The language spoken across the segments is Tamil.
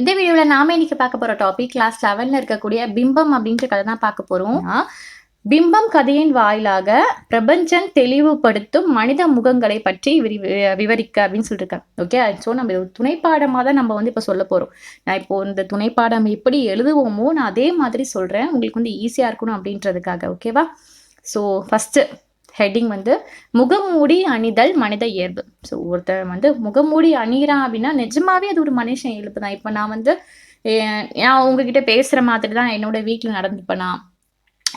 இந்த வீடியோவில் நாம இன்னைக்கு பார்க்க போகிற டாபிக் கிளாஸ் லெவலில் இருக்கக்கூடிய பிம்பம் அப்படின்ற கதை தான் பார்க்க போகிறோம் பிம்பம் கதையின் வாயிலாக பிரபஞ்சன் தெளிவுபடுத்தும் மனித முகங்களை பற்றி விரி விவரிக்க அப்படின்னு சொல்லியிருக்காங்க ஓகே ஸோ நம்ம ஒரு துணைப்பாடமாக தான் நம்ம வந்து இப்போ சொல்ல போகிறோம் நான் இப்போ இந்த துணைப்பாடம் எப்படி எழுதுவோமோ நான் அதே மாதிரி சொல்கிறேன் உங்களுக்கு வந்து ஈஸியாக இருக்கணும் அப்படின்றதுக்காக. ஓகேவா ஸோ ஃபஸ்ட்டு ஹெட்டிங் வந்து முகமூடி அணிதல் மனித இயல்பு. ஸோ ஒருத்தர் வந்து முகமூடி அணிகிறான் அப்படின்னா நிஜமாவே அது ஒரு மனுஷன் இயல்பு தான். இப்போ நான் வந்து நான் உங்ககிட்ட பேசுகிற மாதிரி தான் என்னோட வீட்டில் நடந்துப்பேனா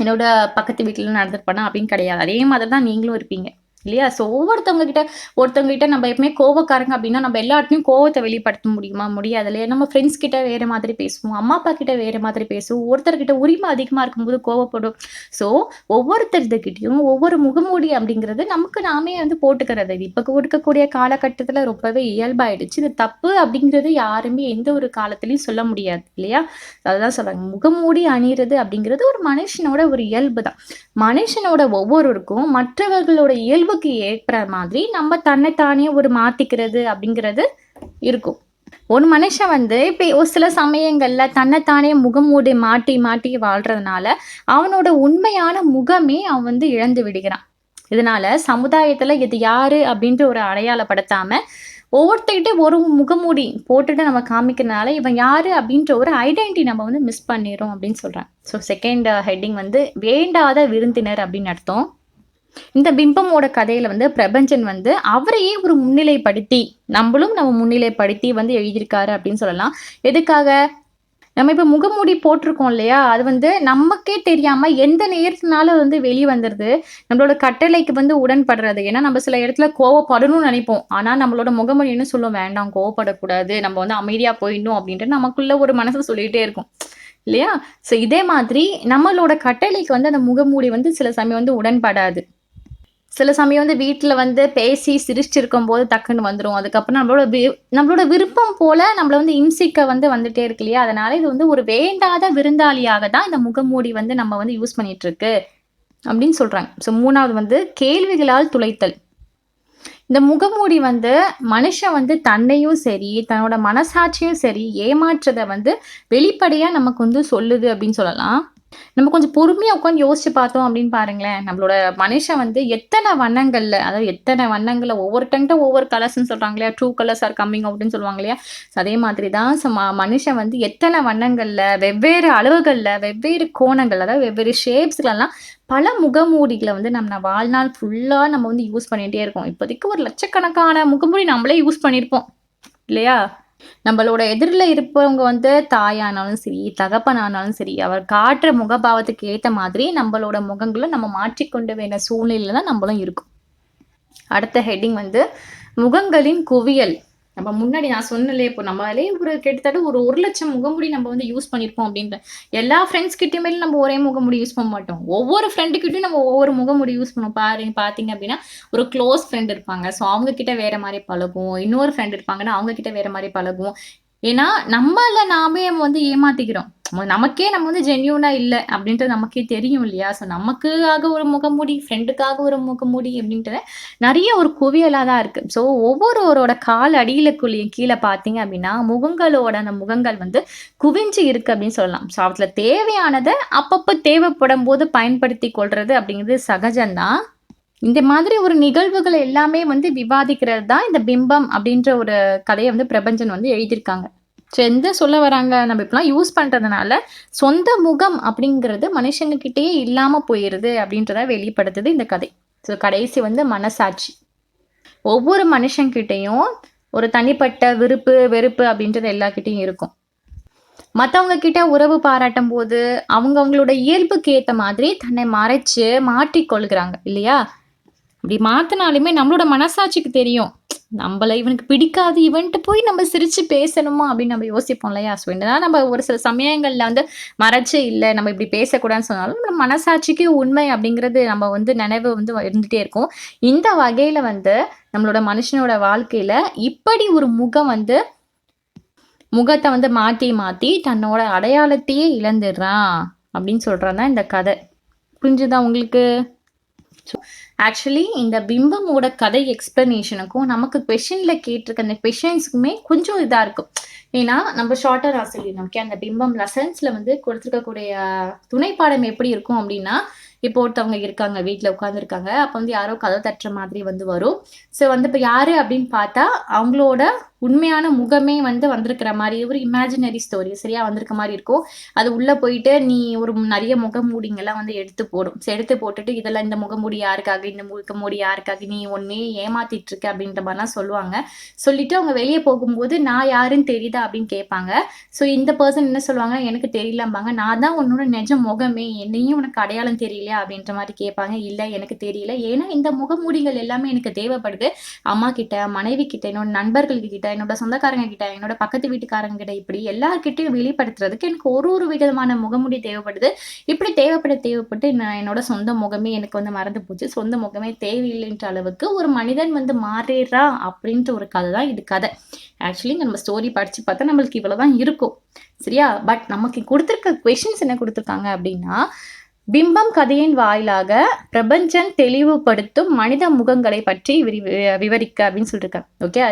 என்னோட பக்கத்து வீட்டில் நடந்துருப்பேனா அப்படின்னு கிடையாது. அதே மாதிரி தான் நீங்களும் இருப்பீங்க. இல்லையா? ஸோ ஒவ்வொருத்தவங்க கிட்ட ஒருத்தவங்க கிட்ட நம்ம எப்பவுமே கோவக்காரங்க அப்படின்னா நம்ம எல்லாத்தையும் கோவத்தை வெளிப்படுத்த முடியுமா? முடியாது இல்லையா நம்ம ஃப்ரெண்ட்ஸ் கிட்ட வேற மாதிரி பேசுவோம். அம்மா அப்பா கிட்ட வேற மாதிரி பேசுவோம். ஒருத்தர்கிட்ட உரிமை அதிகமாக இருக்கும்போது கோவப்படும். ஸோ ஒவ்வொருத்தர்கிட்டையும் ஒவ்வொரு முகமூடி அப்படிங்கிறது நமக்கு நாமே வந்து போட்டுக்கிறது. இப்போ கொடுக்கக்கூடிய காலகட்டத்தில் ரொம்பவே இயல்பாயிடுச்சு. இது தப்பு அப்படிங்கிறது யாருமே எந்த ஒரு காலத்துலையும் சொல்ல முடியாது இல்லையா? அதுதான் சொல்றாங்க முகமூடி அணிகிறது அப்படிங்கிறது ஒரு மனுஷனோட ஒரு இயல்பு தான். மனுஷனோட ஒவ்வொருவருக்கும் மற்றவர்களோட இயல்பு இயல்புக்கு ஏற்ற மாதிரி நம்ம தன்னைத்தானே ஒரு மாத்திக்கிறது அப்படிங்கிறது இருக்கும். ஒரு மனுஷன் வந்து இப்போ ஒரு சில சமயங்கள்ல தன்னைத்தானே முகமூடி மாட்டி மாட்டி வாழ்றதுனால அவனோட உண்மையான முகமே அவன் வந்து இழந்து விடுகிறான். இதனால சமுதாயத்துல இது யாரு அப்படின்ற ஒரு அடையாளப்படுத்தாம ஒவ்வொருத்தர்கிட்ட ஒரு முகமூடி போட்டுட்டு நம்ம காமிக்கிறதுனால இவன் யாரு அப்படின்ற ஒரு ஐடென்டிட்டி நம்ம வந்து மிஸ் பண்ணிடுறோம் அப்படின்னு சொல்கிறேன் ஸோ செகண்ட் ஹெட்டிங் வந்து வேண்டாத விருந்தினர் அப்படின்னு அர்த்தம். இந்த பிம்பமோட கதையில வந்து பிரபஞ்சன் வந்து அவரையே ஒரு முன்னிலைப்படுத்தி நம்மளும் நம்ம முன்னிலைப்படுத்தி வந்து எழுதியிருக்காரு அப்படின்னு சொல்லலாம். எதுக்காக? நம்ம இப்போ முகமூடி போட்டிருக்கோம் இல்லையா? அது வந்து நமக்கே தெரியாம எந்த நேரத்தினால வந்து வெளியே வந்துடுது நம்மளோட கட்டளைக்கு வந்து உடன்படுறது. ஏன்னா நம்ம சில இடத்துல கோவப்படணும்னு நினைப்போம். ஆனா நம்மளோட முகமூடி என்ன சொல்லும் வேண்டாம். கோவப்படக்கூடாது. நம்ம வந்து அமைதியா போயிடணும் அப்படின்ட்டு நமக்குள்ள ஒரு மனசு சொல்லிட்டே இருக்கும். இல்லையா? ஸோ இதே மாதிரி நம்மளோட கட்டளைக்கு வந்து அந்த முகமூடி வந்து சில சமயம் வந்து உடன்படாது. சில சமயம் வந்து வீட்டில் வந்து பேசி சிரிச்சிருக்கும் போது டக்குன்னு வந்துடும் அதுக்கப்புறம் நம்மளோட வி நம்மளோட விருப்பம் போல நம்மளை வந்து இம்சிக்க வந்து வந்துட்டே இருக்கு இல்லையா? அதனால இது வந்து ஒரு வேண்டாத விருந்தாளியாக தான் இந்த முகமூடி வந்து நம்ம வந்து யூஸ் பண்ணிட்டு இருக்கு அப்படின்னு சொல்றாங்க. ஸோ மூணாவது வந்து கேள்விகளால் துளைத்தல். இந்த முகமூடி வந்து மனுஷன் வந்து தன்னையும் சரி தன்னோட மனசாட்சியும் சரி ஏமாற்றதை வந்து வெளிப்படையாக நமக்கு வந்து சொல்லுது அப்படின்னு சொல்லலாம். நம்ம கொஞ்சம் பொறுமையா உட்காந்து யோசிச்சு பார்த்தோம் அப்படின்னு பாருங்களேன். நம்மளோட மனுஷன் வந்து எத்தனை வண்ணங்கள்ல அதாவது எத்தனை வண்ணங்களில் ஒவ்வொருத்தங்கிட்ட ஒவ்வொரு கலர்ஸ்னு சொல்றாங்க இல்லையா? ட்ரூ கலர்ஸ் ஆர் கம்மிங் அப்படின்னு சொல்லுவாங்க இல்லையா? அதே மாதிரி தான் மனுஷன் வந்து எத்தனை வண்ணங்கள்ல வெவ்வேறு அளவுகள்ல வெவ்வேறு கோணங்கள் அதாவது வெவ்வேறு ஷேப்ஸ்லலாம் பல முகமூடிகளை வந்து நம்ம வாழ்நாள் ஃபுல்லா நம்ம வந்து யூஸ் பண்ணிட்டே இருக்கோம். இப்போதைக்கு ஒரு லட்சக்கணக்கான முகமூடி நம்மளே யூஸ் பண்ணியிருப்போம் இல்லையா? நம்மளோட எதிரில் இருப்பவங்க வந்து தாயானாலும் சரி தகப்பனானாலும் சரி அவர் காட்டுற முகபாவத்துக்கு ஏற்ற மாதிரி நம்மளோட முகங்களும் நம்ம மாற்றிக்கொண்டு வேண்டிய சூழ்நிலையில் தான் நம்மளும் இருக்கும். அடுத்த ஹெட்டிங் வந்து முகங்களின் குவியல். நம்ம முன்னாடி நான் சொன்னலே இப்போ நம்மளே ஒரு கிட்டத்தட்ட ஒரு ஒரு லட்சம் முகமுடி நம்ம வந்து யூஸ் பண்ணியிருப்போம் அப்படின்ற எல்லா ஃப்ரெண்ட்ஸ் கிட்டயுமே நம்ம ஒரே முகமுடி யூஸ் பண்ண மாட்டோம். ஒவ்வொரு ஃப்ரெண்டு கிட்டயும் நம்ம ஒவ்வொரு முகமுடி யூஸ் பண்ணுவோம் பாரு பார்த்தீங்க அப்படின்னா ஒரு க்ளோஸ் ஃப்ரெண்ட் இருப்பாங்க. ஸோ அவங்க கிட்ட வேற மாதிரி பழகுவோம். இன்னொரு ஃப்ரெண்ட் இருப்பாங்கன்னா அவங்க கிட்ட வேற மாதிரி பழகுவோம். ஏன்னா நம்மள நாமே வந்து ஏமாத்திக்கிறோம். நமக்கே நம்ம வந்து ஜென்யூனா இல்லை அப்படின்றது நமக்கே தெரியும் இல்லையா? ஸோ நமக்காக ஒரு முகமூடி ஃப்ரெண்டுக்காக ஒரு முகமூடி அப்படின்றது நிறைய ஒரு குவியலாக தான் இருக்கு. ஸோ ஒவ்வொருவரோட கால் அடியிலக்குள்ளேயும் கீழே பார்த்தீங்க அப்படின்னா முகங்களோட அந்த முகங்கள் வந்து குவிஞ்சு இருக்கு அப்படின்னு சொல்லலாம். ஸோ அதில் தேவையானதை அப்பப்போ தேவைப்படும் போது பயன்படுத்தி கொள்வது அப்படிங்கிறது சகஜம்தான். இந்த மாதிரி ஒரு நிகழ்வுகள் எல்லாமே வந்து விவாதிக்கிறது தான் இந்த பிம்பம் அப்படின்ற ஒரு கதையை வந்து பிரபஞ்சன் வந்து எழுதியிருக்காங்க. ஸோ எந்த சொல்ல வராங்க? நம்ம இப்பெல்லாம் யூஸ் பண்ணுறதுனால சொந்த முகம் அப்படிங்கிறது மனுஷங்கக்கிட்டேயே இல்லாமல் போயிடுது அப்படின்றத வெளிப்படுத்துது இந்த கதை. ஸோ கடைசி வந்து மனசாட்சி. ஒவ்வொரு மனுஷங்கிட்டேயும் ஒரு தனிப்பட்ட விருப்பு வெறுப்பு அப்படின்றது எல்லாக்கிட்டையும் இருக்கும். மற்றவங்க கிட்ட உறவு பாராட்டும் போது அவங்கவுங்களோட இயல்புக்கு ஏற்ற மாதிரி தன்னை மறைச்சு மாற்றிக்கொள்கிறாங்க இல்லையா? இப்படி மாற்றினாலுமே நம்மளோட மனசாட்சிக்கு தெரியும். நம்மள இவனுக்கு பிடிக்காது இவன்ட்டு போய் நம்ம சிரித்து பேசணுமா அப்படின்னு நம்ம யோசிப்போம் இல்லையா ஸோ என்னதான் நம்ம ஒரு சில சமயங்களில் வந்து மறைச்சு இல்லை நம்ம இப்படி பேசக்கூடாதுன்னு சொன்னாலும் நம்ம மனசாட்சிக்கு உண்மை அப்படிங்கிறது நம்ம வந்து நினைவு வந்து இருந்துகிட்டே இருக்கும். இந்த வகையில் வந்து நம்மளோட மனுஷனோட வாழ்க்கையில் இப்படி ஒரு முகம் வந்து முகத்தை வந்து மாற்றி மாற்றி தன்னோட அடையாளத்தையே இழந்துடுறான் அப்படின்னு சொல்கிறதான் இந்த கதை. புரிஞ்சுதா உங்களுக்கு? ஆக்சுவலி இந்த பிம்பமோட கதை எக்ஸ்பிளனேஷனுக்கும் நமக்கு கொஷனில் கேட்டிருக்க அந்த கொஷின்ஸுக்குமே கொஞ்சம் இதாக இருக்கும். ஏன்னா நம்ம ஷார்ட்டர் ஆசிரியர் ஓகே அந்த பிம்பம் லெசன்ஸ்ல வந்து கொடுத்துருக்கக்கூடிய துணை பாடம் எப்படி இருக்கும் அப்படின்னா இப்போ ஒருத்தவங்க இருக்காங்க வீட்டில் உட்காந்துருக்காங்க அப்போ வந்து யாரோ கதை தட்டுற மாதிரி வந்து வரும். ஸோ வந்து இப்போ யாரு அப்படின்னு பார்த்தா அவங்களோட உண்மையான முகமே வந்து வந்திருக்கிற மாதிரி ஒரு இமேஜினரி ஸ்டோரி சரியா வந்திருக்க மாதிரி இருக்கும். அது உள்ளே போயிட்டு நீ ஒரு நிறைய முகமூடிங்கெல்லாம் வந்து எடுத்து போடும். ஸோ எடுத்து போட்டுட்டு இதெல்லாம் இந்த முகமூடி யாருக்காக இந்த முகமூடி யாருக்காக நீ ஒன்னே ஏமாத்திட்டு இருக்க அப்படின்ற மாதிரிலாம் சொல்லுவாங்க. சொல்லிட்டு அவங்க வெளியே போகும்போது நான் யாருன்னு தெரியுதா அப்படின்னு கேட்பாங்க. ஸோ இந்த பர்சன் என்ன சொல்லுவாங்க எனக்கு தெரியலம்பாங்க. நான் தான் உன்னோட நிஜ முகமே. என்னையும் உனக்கு அடையாளம் தெரியலையா? அப்படின்ற மாதிரி கேட்பாங்க. இல்லை எனக்கு தெரியல. ஏன்னா இந்த முகமூடிகள் எல்லாமே எனக்கு தேவைப்படுது. அம்மா கிட்ட மனைவி கிட்ட என்னோட நண்பர்கள் கிட்ட என்னோட சொந்தக்காரங்க கிட்ட என்னோட பக்கத்து வீட்டுக்காரங்க கிட்ட இப்படி எல்லார்கிட்டையும் வெளிப்படுத்துறதுக்கு எனக்கு ஒரு ஒரு விதமான முகமூடி தேவைப்படுது. இப்படி தேவைப்பட தேவைப்பட்டு நான் என்னோட சொந்த முகமே எனக்கு வந்து மறந்து போச்சு. சொந்த முகமே தேவையில்லைன்ற அளவுக்கு ஒரு மனிதன் வந்து மாறிடுறா அப்படின்ற ஒரு கதை தான் இது கதை. ஆக்சுவலி நம்ம ஸ்டோரி படிச்சு பார்த்தா நம்மளுக்கு இவ்வளவுதான் இருக்கும். சரியா? பட் நமக்கு கொடுத்துருக்க கொஷின்ஸ் என்ன கொடுத்துருக்காங்க அப்படின்னா பிம்பம் கதையின் வாயிலாக பிரபஞ்சன் தெளிவுபடுத்தும் மனித முகங்களை பற்றி விரி விவரிக்க அப்படின்னு சொல்லியிருக்காங்க ஓகே